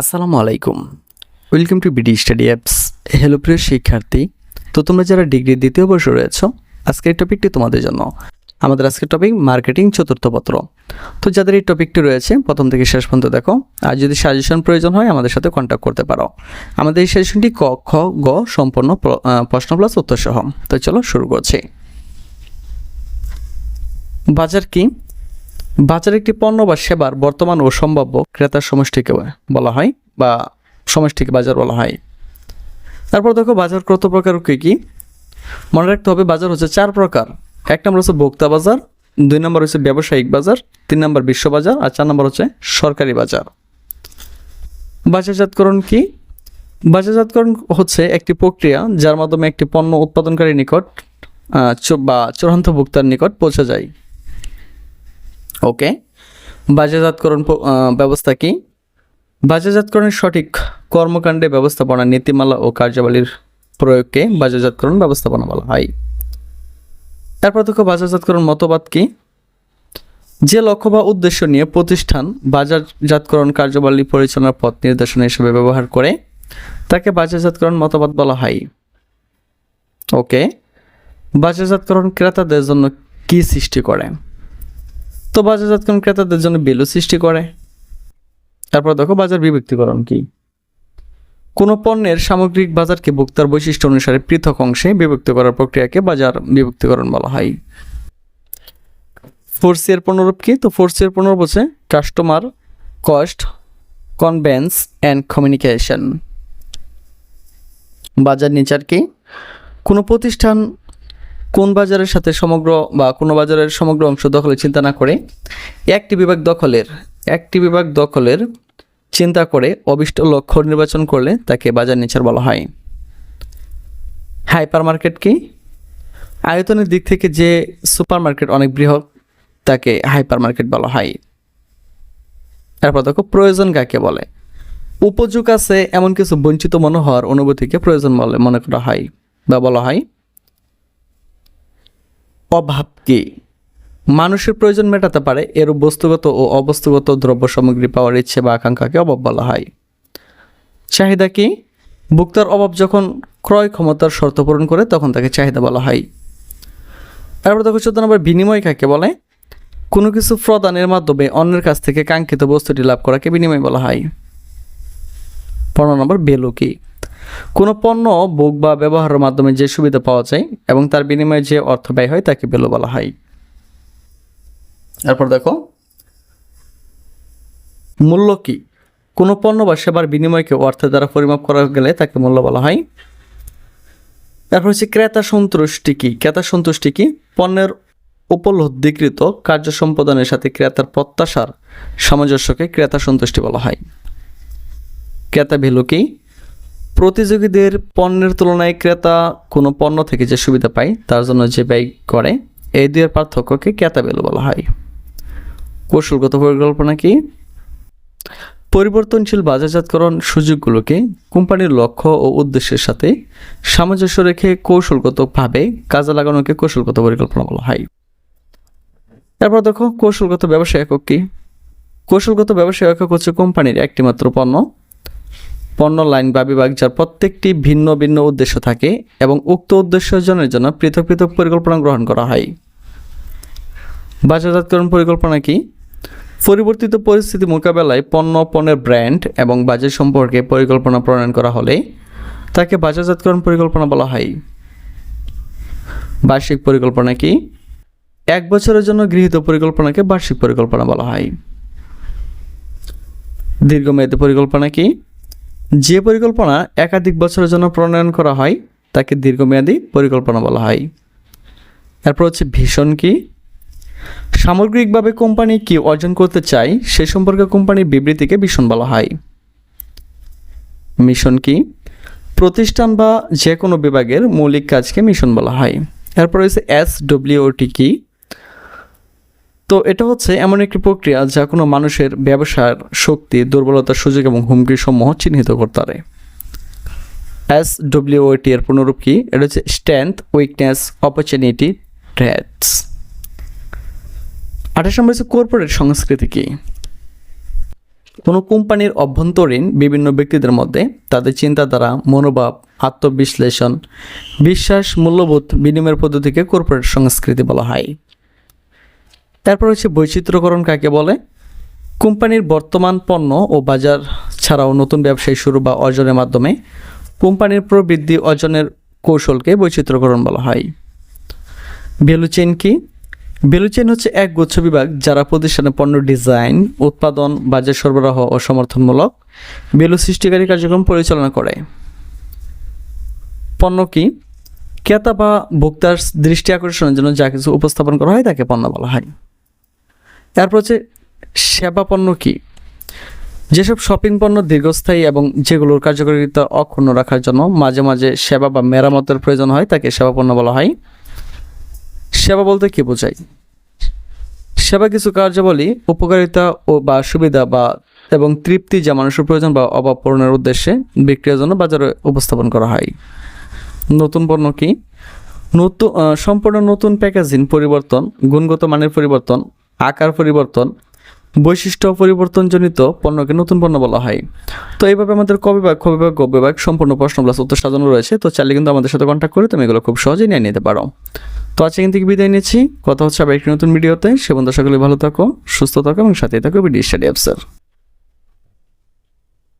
আসসালামু আলাইকুম। Welcome to BD study apps hello প্রিয় শিক্ষার্থী। তো তোমরা যারা ডিগ্রি দ্বিতীয় বর্ষ রয়েছো, আজকের টপিকটি তোমাদের জন্য। আমাদের আজকের টপিক মার্কেটিং চতুর্থ পত্র। তো যাদের এই টপিকটি রয়েছে, প্রথম থেকে শেষ পর্যন্ত দেখো। আর যদি সাজেশন প্রয়োজন হয়, আমাদের সাথে কন্ট্যাক্ট করতে পারো। আমাদের এই সাজেশনটি ক, খ, গ সম্পূর্ণ প্রশ্ন প্লাস উত্তর সহ তো চলো শুরু করছি। বাজার কি? বাজার একটি পণ্য বা সেবার বর্তমান ও সম্ভাব্য ক্রেতার সমষ্টিকে বলা হয় বা সমষ্টিকে বাজার বলা হয়। তারপর দেখো বাজার কত প্রকার কী কী? মনে রাখতে হবে বাজার হচ্ছে চার প্রকার। এক নম্বর হচ্ছে ভোক্তা বাজার, দুই নম্বর হচ্ছে ব্যবসায়িক বাজার, তিন নম্বর বিশ্ব বাজার আর চার নম্বর হচ্ছে সরকারি বাজার। বাজারজাতকরণ কি? বাজারজাতকরণ হচ্ছে একটি প্রক্রিয়া যার মাধ্যমে একটি পণ্য উৎপাদনকারী নিকট বা চূড়ান্ত ভোক্তার নিকট পৌঁছে যায়। ওকে। বাজারজাতকরণ ব্যবস্থা কি? বাজারজাতকরণের সঠিক কর্মকাণ্ডে ব্যবস্থাপনা, নীতিমালা ও কার্যাবলীর প্রয়োগকে বাজারজাতকরণ ব্যবস্থাপনা বলা হয়। তারপর দেখো বাজারজাতকরণ মতবাদ কি? যে লক্ষ্য বা উদ্দেশ্য নিয়ে প্রতিষ্ঠান বাজারজাতকরণ কার্যাবলী পরিচালনার পথ নির্দেশনা হিসেবে ব্যবহার করে, তাকে বাজারজাতকরণ মতবাদ বলা হয়। ওকে। বাজারজাতকরণ ক্রেতাদের জন্য কি সৃষ্টি করে? তো বাজারজাতকরণ ক্রেতাদের জন্য বিলু সৃষ্টি করে। তারপর দেখো বাজার বিভক্তিকরণ কি? কোনো পণ্যের সামগ্রিক বাজারকে ভোক্তার বৈশিষ্ট্য অনুসারে পৃথক অংশে বিভক্ত করার প্রক্রিয়াকে বাজার বিভক্তিকরণ বলা হয়। ফোর্সিয়ার পুনরূপ কি? তো ফোর্সিয়ার পুনরূপ হচ্ছে customer cost convenience and communication বাজার নেচার কি? কোনো প্রতিষ্ঠান কোন বাজারের সাথে সমগ্র বা কোনো বাজারের সমগ্র অংশ দখলের চিন্তা না করে, একটি বিভাগ দখলের, একটি বিভাগ দখলের চিন্তা করে অবিষ্ট লক্ষ্য নির্বাচন করলে তাকে বাজার নেচার বলা হয়। হাইপার মার্কেট কি? আয়তনের দিক থেকে যে সুপার মার্কেট অনেক বৃহৎ, তাকে হাইপার মার্কেট বলা হয়। তারপর দেখো, প্রয়োজন কাকে বলে? উপযোগ আছে এমন কিছু বঞ্চিত মনে হওয়ার অনুভূতিকে প্রয়োজন বলে মনে করা হয় বা বলা হয়। অভাব কি মানুষের প্রয়োজন মেটাতে পারে এর বস্তুগত ও অবস্তুগত দ্রব্য সামগ্রী পাওয়ার ইচ্ছে বা আকাঙ্ক্ষাকে অভাব বলা হয়। চাহিদা কি? ভোক্তার অভাব যখন ক্রয় ক্ষমতার শর্ত পূরণ করে তখন তাকে চাহিদা বলা হয়। তারপর দেখো চোদ্দ নম্বর, বিনিময় কাকে বলে? কোনো কিছু প্রদানের মাধ্যমে অন্যের কাছ থেকে কাঙ্ক্ষিত বস্তুটি লাভ করাকে বিনিময় বলা হয়। পনেরো নম্বর বেলু কি কোনো পণ্য ভোগ বা ব্যবহারের মাধ্যমে যে সুবিধা পাওয়া যায় এবং তার বিনিময়ে যে অর্থ ব্যয় হয় তাকে বেলু বলা হয়। তারপর দেখো, মূল্য কি? কোনো পণ্য বা সেবার বিনিময়কে অর্থের দ্বারা পরিমাপ করা গেলে তাকে মূল্য বলা হয়। তারপর হচ্ছে ক্রেতা সন্তুষ্টি কি? ক্রেতা সন্তুষ্টি কি? পণ্যের উপলব্ধিকৃত কার্য সম্পাদনের সাথে ক্রেতার প্রত্যাশার সামঞ্জস্যকে ক্রেতা সন্তুষ্টি বলা হয়। ক্রেতা ভ্যালু কি? প্রতিযোগীদের পণ্যের তুলনায় ক্রেতা কোনো পণ্য থেকে যে সুবিধা পায়, তার জন্য যে ব্যয় করে, এই দুয়ের পার্থক্যকে ক্রেতা ভ্যালু বলা হয়। কৌশলগত পরিকল্পনা কি? পরিবর্তনশীল বাজারজাতকরণ সুযোগগুলোকে কোম্পানির লক্ষ্য ও উদ্দেশ্যের সাথে সামঞ্জস্য রেখে কৌশলগতভাবে কাজে লাগানোকে কৌশলগত পরিকল্পনা বলা হয়। তারপর দেখো, কৌশলগত ব্যবসা একক কি? কৌশলগত ব্যবসা একক হচ্ছে কোম্পানির একটিমাত্র পণ্য পণ্য লাইন বা বিভাগ যার প্রত্যেকটি ভিন্ন ভিন্ন উদ্দেশ্য থাকে এবং উক্ত উদ্দেশ্য অর্জনের জন্য পৃথক পৃথক পরিকল্পনা গ্রহণ করা হয়। বাজারজাতকরণ পরিকল্পনা কি? পরিবর্তিত পরিস্থিতি মোকাবেলায় পণ্য, পণ্যের ব্র্যান্ড এবং বাজার সম্পর্কে পরিকল্পনা প্রণয়ন করা হলে তাকে বাজারজাতকরণ পরিকল্পনা বলা হয়। বার্ষিক পরিকল্পনা কি? এক বছরের জন্য গৃহীত পরিকল্পনাকে বার্ষিক পরিকল্পনা বলা হয়। দীর্ঘমেয়াদী পরিকল্পনা কি? যে পরিকল্পনা একাধিক বছরের জন্য প্রণয়ন করা হয়, তাকে দীর্ঘমেয়াদী পরিকল্পনা বলা হয়। এরপর হচ্ছে ভীষণ কি? সামগ্রিকভাবে কোম্পানি কি অর্জন করতে চায়, সে সম্পর্কে কোম্পানির বিবৃতিকে ভীষণ বলা হয়। মিশন কি? প্রতিষ্ঠান বা যে কোনো বিভাগের মৌলিক কাজকে মিশন বলা হয়। এরপর হচ্ছে এস ডব্লিউটি কি? তো এটা হচ্ছে এমন একটি প্রক্রিয়া যা কোনো মানুষের ব্যবসার শক্তি, দুর্বলতার সুযোগ এবং হুমকি সমূহ চিহ্নিত করতে পারে। এস ডব্লিউটি এর পুনরূপ কি? এটা হচ্ছে স্ট্রেংথ উইকনেস অপরচুনিটি থ্রেটস আঠাশ নম্বর হচ্ছে কর্পোরেট সংস্কৃতি কি? কোনো কোম্পানির অভ্যন্তরীণ বিভিন্ন ব্যক্তিদের মধ্যে তাদের চিন্তাধারা, মনোভাব, আত্মবিশ্লেষণ, বিশ্বাস, মূল্যবোধ বিনিময়ের পদ্ধতিকে কর্পোরেট সংস্কৃতি বলা হয়। তারপর হচ্ছে বৈচিত্র্যকরণ কাকে বলে? কোম্পানির বর্তমান পণ্য ও বাজার ছাড়াও নতুন ব্যবসায় শুরু বা অর্জনের মাধ্যমে কোম্পানির প্রবৃদ্ধি অর্জনের কৌশলকে বৈচিত্র্যকরণ বলা হয়। ভ্যালু কি? ভ্যালু হচ্ছে এক গুচ্ছ বিভাগ যারা প্রতিষ্ঠানে পণ্য ডিজাইন উৎপাদন, বাজার সরবরাহ ও সমর্থনমূলক ভ্যালু সৃষ্টিকারী কার্যক্রম পরিচালনা করে। পণ্য কি? ক্রেতা বা ভোক্তার দৃষ্টি আকর্ষণের জন্য যা কিছু উপস্থাপন করা হয় তাকে পণ্য বলা হয়। তারপর হচ্ছে সেবা পণ্য কি? যেসব শপিং পণ্য দীর্ঘস্থায়ী এবং যেগুলোর কার্যকারিতা অক্ষুণ্ণ রাখার জন্য মাঝে মাঝে সেবা বা মেরামতের প্রয়োজন হয়, তাকে সেবা পণ্য বলা হয়। সেবা বলতে কি বোঝায়? সেবা কিছু কার্যাবলী, উপকারিতা ও বা সুবিধা বা এবং তৃপ্তি যা মানুষের প্রয়োজন বা অভাব পূরণের উদ্দেশ্যে বিক্রির জন্য বাজারে উপস্থাপন করা হয়। নতুন পণ্য কি? নতুন সম্পূর্ণ নতুন প্যাকেজিং পরিবর্তন, গুণগত মানের পরিবর্তন আকার পরিবর্তন, বৈশিষ্ট্য পরিবর্তনজনিত পণ্যকে নতুন পণ্য বলা হয়। তো এইভাবে আমাদের কবিভাগ খবিভাগ গব্যভাগ সম্পূর্ণ প্রশ্ন প্লাস উত্তর সাজানো রয়েছে। তো চাইলে কিন্তু আমাদের সাথে কন্ট্যাক্ট করে তুমি এগুলো খুব সহজেই নিয়ে নিতে পারো। তো আজকে কিন্তু বিদায় নিচ্ছি। কথা হচ্ছে আবার একটি নতুন ভিডিওতে। সে বন্ধু সকলে ভালো থাকো, সুস্থ থাকো এবং সাথে থাকো বিডি স্টাডি অ্যাপসের।